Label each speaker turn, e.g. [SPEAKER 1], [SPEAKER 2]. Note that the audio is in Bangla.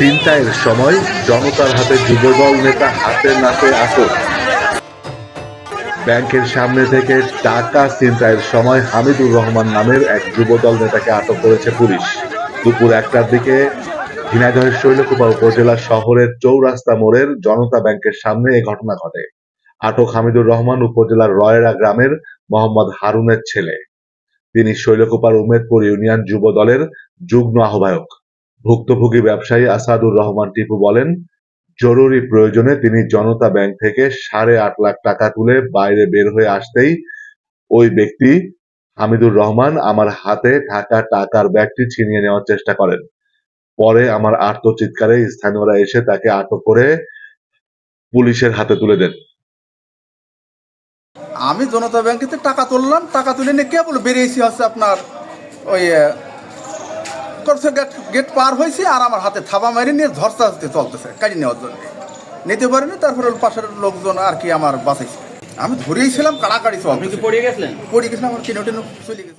[SPEAKER 1] ছিনতাইয়ের সময় জনতার হাতে যুবদল নেতা হাতে নাতে আটক ব্যাংকের সামনে থেকে টাকা ছিনতাইয়ের সময় হামিদুর রহমান নামের এক যুবদল নেতাকে আটক করেছে পুলিশ। দুপুর একটার দিকে ঝিনাইদহের শৈলকুপা উপজেলা শহরের চৌরাস্তা মোড়ের জনতা ব্যাংকের সামনে এ ঘটনা ঘটে। আটক হামিদুর রহমান উপজেলার রয়েরা গ্রামের মোহাম্মদ হারুনের ছেলে। তিনি শৈলকুপার উমেদপুর ইউনিয়ন যুব দলের যুগ্ম আহ্বায়ক। ভুক্তভোগী ব্যবসায়ী আসাদুর রহমান টিপু বলেন, জরুরি প্রয়োজনে তিনি জনতা ব্যাংক থেকে সাড়ে আট লাখ টাকা তুলে বাইরে বের হয়ে আসতেই ওই ব্যক্তি হামিদুর রহমান আমার হাতে থাকা টাকার ব্যাগটি ছিনিয়ে নেওয়ার চেষ্টা করেন। পরে আমার আর্তচিৎকারে স্থানীয়রা এসে তাকে আটক করে পুলিশের হাতে তুলে দেন।
[SPEAKER 2] আমি জনতা ব্যাংকেতে টাকা তুললাম, টাকা তুলে নিয়ে কে কেবল বেরিয়েছি হচ্ছে আপনার ওই করছে গেট গেট পার হয়েছে আর আমার হাতে থাবা মারি নিয়ে ধরতে ধরতে চলতেছে কাজে নেওয়ার জন্য। নিতে পারিনি তারপরে পাশের লোকজন আর কি আমার বাঁচাইছে। আমি ধরেই ছিলাম কাড়াকাড়ি
[SPEAKER 3] চল
[SPEAKER 2] পড়ে গেছিলাম আমার কিনে টেনে চলে গেছে।